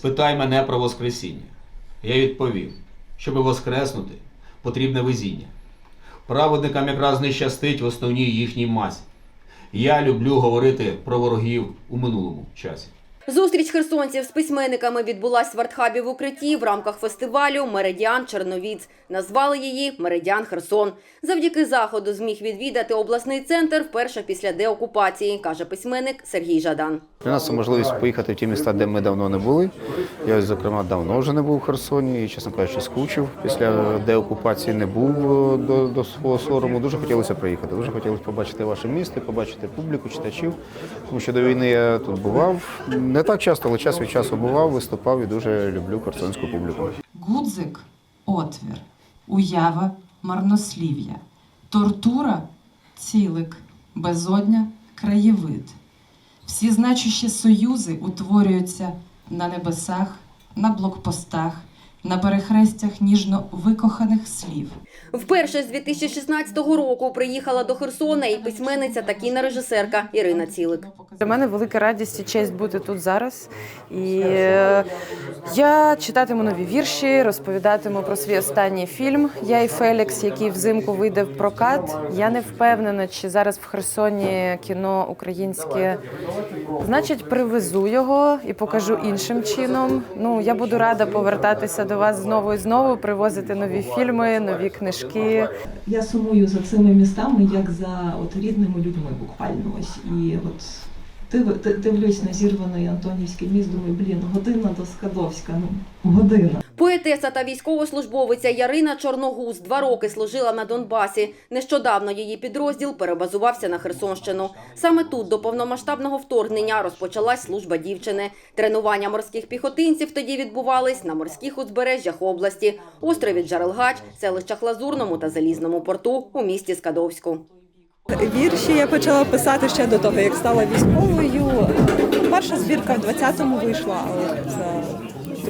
Спитай мене про Воскресіння. Я відповів, щоби воскреснути, потрібне везіння. Праведникам якраз не щастить в основній їхній масі. Я люблю говорити про ворогів у минулому часі. Зустріч херсонців з письменниками відбулась в артхабі в укритті в рамках фестивалю Меридіан Черновіць. Назвали її Меридіан Херсон. Завдяки заходу зміг відвідати обласний центр вперше після деокупації, каже письменник Сергій Жадан. Для нас це можливість поїхати в ті міста, де ми давно не були. Я, зокрема, давно вже не був у Херсоні і, чесно кажучи, скучив. Після деокупації не був е, до, до свого сорому. Дуже хотілося приїхати. Дуже хотілося побачити ваше місто, побачити публіку, читачів. Тому що до війни я тут бував. Не так часто, але час від часу бував, виступав і дуже люблю херсонську публіку. Гудзик отвір, уява марнослів'я, тортура цілик, безодня краєвид. Всі значущі союзи утворюються на небесах, на блокпостах, на перехрестях ніжно викоханих слів. Вперше з 2016 року приїхала до Херсона і письменниця та кінорежисерка Ірина Цілик. Для мене велика радість і честь бути тут зараз. І е, я читатиму нові вірші, розповідатиму про свій останній фільм Я і Фелікс, який взимку вийде в прокат. Я не впевнена, чи зараз в Херсоні кіно українське. Значить, привезу його і покажу іншим чином. Ну я буду рада повертатися до вас знову і знову, привозити нові фільми, нові книжки. Я сумую за цими містами, як за от рідними людьми буквально. Ось і от дивлюсь на зірваний Антонівський міст, думаю, блін, година до Скадовська, ну година. Поетеса та військовослужбовиця Ярина Чорногуз два роки служила на Донбасі. Нещодавно її підрозділ перебазувався на Херсонщину. Саме тут до повномасштабного вторгнення розпочалась служба дівчини. Тренування морських піхотинців тоді відбувались на морських узбережжях області, острові Джарелгач, селищах Лазурному та Залізному порту у місті Скадовську. Вірші я почала писати ще до того, як стала військовою. Перша збірка в 20-му вийшла, але це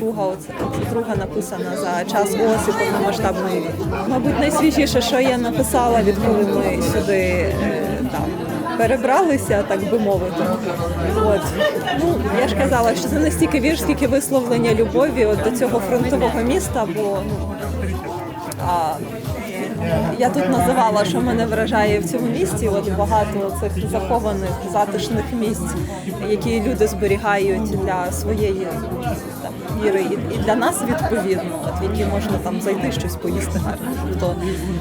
друга, оце, друга написана за час ООС і повномасштабної. Мабуть, найсвіжіше, що я написала, відколи ми сюди е, там, перебралися, так би мовити. От. Ну, я ж казала, що це не стільки вірш, скільки висловлення любові от, до цього фронтового міста, бо ну, а, я тут називала, що мене вражає в цьому місті. От багато цих захованих затишних місць, які люди зберігають для своєї там віри, і, і для нас відповідно, от в які можна там зайти щось поїсти гарно. Тобто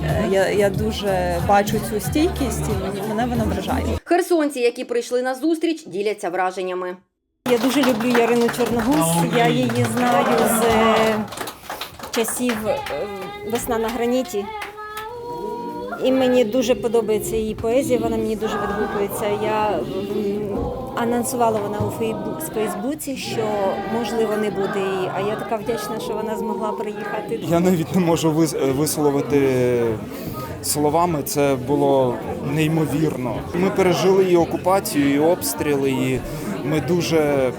е, я, я дуже бачу цю стійкість, і мені мене вона вражає. Херсонці, які прийшли на зустріч, діляться враженнями. Я дуже люблю Ярину Чорногуз. Я її знаю з е, часів е, Весна на граніті. І мені дуже подобається її поезія, вона мені дуже відгукується. Я анонсувала вона у Фейсбуці, що можливо не буде її. А я така вдячна, що вона змогла приїхати. Я навіть не можу висловити словами. Це було неймовірно. Ми пережили і окупацію, і обстріли, і ми дуже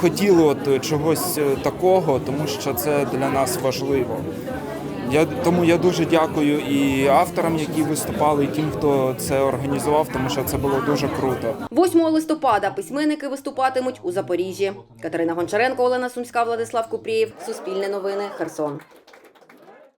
хотіли от чогось такого, тому що це для нас важливо. Я тому я дуже дякую і авторам, які виступали, і тим, хто це організував, тому що це було дуже круто. 8 листопада письменники виступатимуть у Запоріжжі. Катерина Гончаренко, Олена Сумська, Владислав Купрієв. Суспільне новини. Херсон.